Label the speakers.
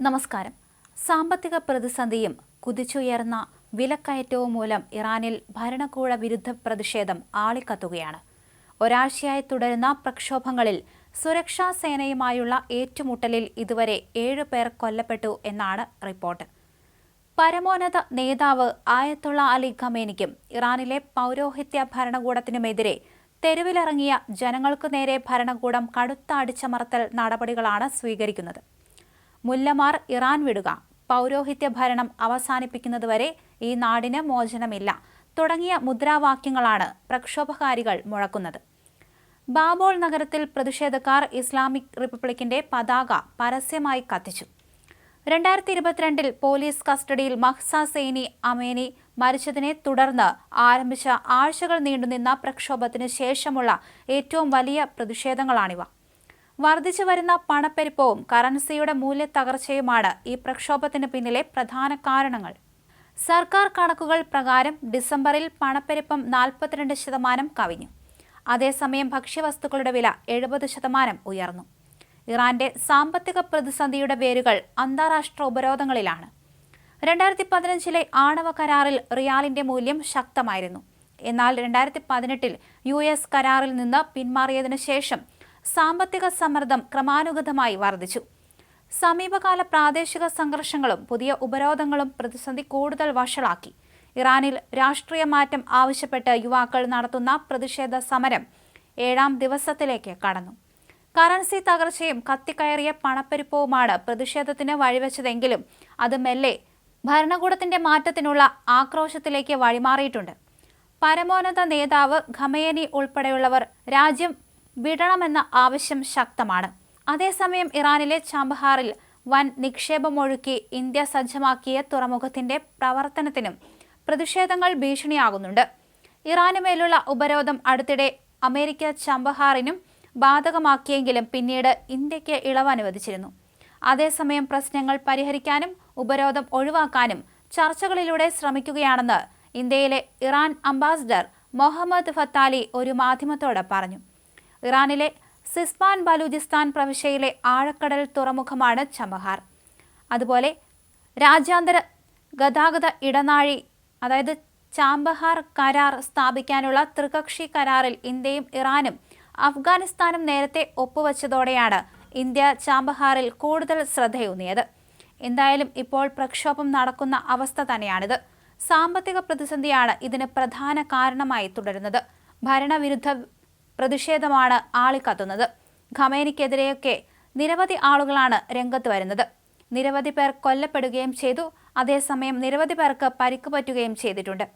Speaker 1: നമസ്കാരം. സാമ്പത്തിക പ്രതിസന്ധിയും കുതിച്ചുയർന്ന വിലക്കയറ്റവും മൂലം ഇറാനിൽ ഭരണകൂട വിരുദ്ധ പ്രതിഷേധം ആളിക്കത്തുകയാണ്. ഒരാഴ്ചയായി തുടരുന്ന പ്രക്ഷോഭങ്ങളിൽ സുരക്ഷാ സേനയുമായുള്ള ഏറ്റുമുട്ടലിൽ ഇതുവരെ ഏഴ് പേർ കൊല്ലപ്പെട്ടു എന്നാണ് റിപ്പോർട്ട്. പരമോന്നത നേതാവ് ആയത്തുള്ള അലി ഖമേനിക്കും ഇറാനിലെ പൗരോഹിത്യ ഭരണകൂടത്തിനുമെതിരെ തെരുവിലിറങ്ങിയ ജനങ്ങൾക്കു നേരെ ഭരണകൂടം കടുത്ത അടിച്ചമർത്തൽ നടപടികളാണ് സ്വീകരിക്കുന്നത്. മുല്ലമാർ ഇറാൻ വിടുക. പൗരോഹിത്യ ഭരണം അവസാനിപ്പിക്കുന്നതുവരെ ഈ നാടിന് മോചനമില്ല. തുടങ്ങിയ മുദ്രാവാക്യങ്ങളാണ് പ്രക്ഷോഭകാരികൾ മുഴക്കുന്നത്. ബാബോൾ നഗരത്തിൽ പ്രതിഷേധക്കാർ ഇസ്ലാമിക് റിപ്പബ്ലിക്കിന്റെ പതാക പരസ്യമായി കത്തിച്ചു. രണ്ടായിരത്തി ഇരുപത്തിരണ്ടിൽ പോലീസ് കസ്റ്റഡിയിൽ മഹ്സ സേനി അമേനി മരിച്ചതിനെ തുടർന്ന് ആരംഭിച്ച ആഴ്ചകൾ നീണ്ടുനിന്ന പ്രക്ഷോഭത്തിന് ശേഷമുള്ള ഏറ്റവും വലിയ പ്രതിഷേധങ്ങളാണിവ. വർദ്ധിച്ചു വരുന്ന പണപ്പെരുപ്പവും കറൻസിയുടെ മൂല്യത്തകർച്ചയുമാണ് ഈ പ്രക്ഷോഭത്തിന് പിന്നിലെ പ്രധാന കാരണങ്ങൾ. സർക്കാർ കണക്കുകൾ പ്രകാരം ഡിസംബറിൽ പണപ്പെരുപ്പം നാൽപ്പത്തിരണ്ട് ശതമാനം കവിഞ്ഞു. അതേസമയം ഭക്ഷ്യവസ്തുക്കളുടെ വില എഴുപത് ശതമാനം ഉയർന്നു. ഇറാന്റെ സാമ്പത്തിക പ്രതിസന്ധിയുടെ വേരുകൾ അന്താരാഷ്ട്ര ഉപരോധങ്ങളിലാണ്. രണ്ടായിരത്തി പതിനഞ്ചിലെ ആണവ കരാറിൽ റിയാലിന്റെ മൂല്യം ശക്തമായിരുന്നു. എന്നാൽ രണ്ടായിരത്തി പതിനെട്ടിൽ യു എസ് കരാറിൽ നിന്ന് പിന്മാറിയതിനു ശേഷം സാമ്പത്തിക സമ്മർദ്ദം ക്രമാനുഗതമായി വർദ്ധിച്ചു. സമീപകാല പ്രാദേശിക സംഘർഷങ്ങളും പുതിയ ഉപരോധങ്ങളും പ്രതിസന്ധി കൂടുതൽ വഷളാക്കി. ഇറാനിൽ രാഷ്ട്രീയ മാറ്റം ആവശ്യപ്പെട്ട് യുവാക്കൾ നടത്തുന്ന പ്രതിഷേധ സമരം ഏഴാം ദിവസത്തിലേക്ക് കടന്നു. കറൻസി തകർച്ചയും കത്തിക്കയറിയ പണപ്പെരുപ്പവുമാണ് പ്രതിഷേധത്തിന് വഴിവെച്ചതെങ്കിലും അത് മെല്ലെ ഭരണകൂടത്തിന്റെ മാറ്റത്തിനുള്ള ആക്രോശത്തിലേക്ക് വഴിമാറിയിട്ടുണ്ട്. പരമോന്നത നേതാവ് ഖമയനി ഉൾപ്പെടെയുള്ളവർ രാജ്യം വിടണമെന്ന ആവശ്യം ശക്തമാണ്. അതേസമയം ഇറാനിലെ ചാബഹാറിൽ വൻ നിക്ഷേപമൊഴുക്കി ഇന്ത്യ സജ്ജമാക്കിയ തുറമുഖത്തിന്റെ പ്രവർത്തനത്തിനും പ്രതിഷേധങ്ങൾ ഭീഷണിയാകുന്നുണ്ട്. ഇറാനുമേലുള്ള ഉപരോധം അടുത്തിടെ അമേരിക്ക ചമ്പഹാറിനും ബാധകമാക്കിയെങ്കിലും പിന്നീട് ഇന്ത്യയ്ക്ക് ഇളവ് അനുവദിച്ചിരുന്നു. അതേസമയം പ്രശ്നങ്ങൾ പരിഹരിക്കാനും ഉപരോധം ഒഴിവാക്കാനും ചർച്ചകളിലൂടെ ശ്രമിക്കുകയാണെന്ന് ഇന്ത്യയിലെ ഇറാൻ അംബാസിഡർ മുഹമ്മദ് ഫത്താലി ഒരു മാധ്യമത്തോട് പറഞ്ഞു. ഇറാനിലെ സിസ്പാൻ ബലൂചിസ്ഥാൻ പ്രവിശ്യയിലെ ആഴക്കടൽ തുറമുഖമാണ് ചമഹാർ. അതുപോലെ രാജ്യാന്തര ഗതാഗത ഇടനാഴി അതായത് ചാമ്പഹാർ കരാർ സ്ഥാപിക്കാനുള്ള ത്രികക്ഷി കരാറിൽ ഇന്ത്യയും ഇറാനും അഫ്ഗാനിസ്ഥാനും നേരത്തെ ഒപ്പുവെച്ചതോടെയാണ് ഇന്ത്യ ചാമ്പഹാറിൽ കൂടുതൽ ശ്രദ്ധയൂന്നിയത്. എന്തായാലും ഇപ്പോൾ പ്രക്ഷോഭം നടക്കുന്ന അവസ്ഥ തന്നെയാണിത്. സാമ്പത്തിക പ്രതിസന്ധിയാണ് ഇതിന് പ്രധാന കാരണമായി തുടരുന്നത്. ഭരണവിരുദ്ധ പ്രതിഷേധമാണ് ആളിക്കത്തുന്നത്. ഖമേനിക്കെതിരെയൊക്കെ നിരവധി ആളുകളാണ് രംഗത്ത് വരുന്നത്. നിരവധി പേർ കൊല്ലപ്പെടുകയും ചെയ്തു. അതേസമയം നിരവധി പേർക്ക് പരിക്ക് പറ്റുകയും ചെയ്തിട്ടുണ്ട്.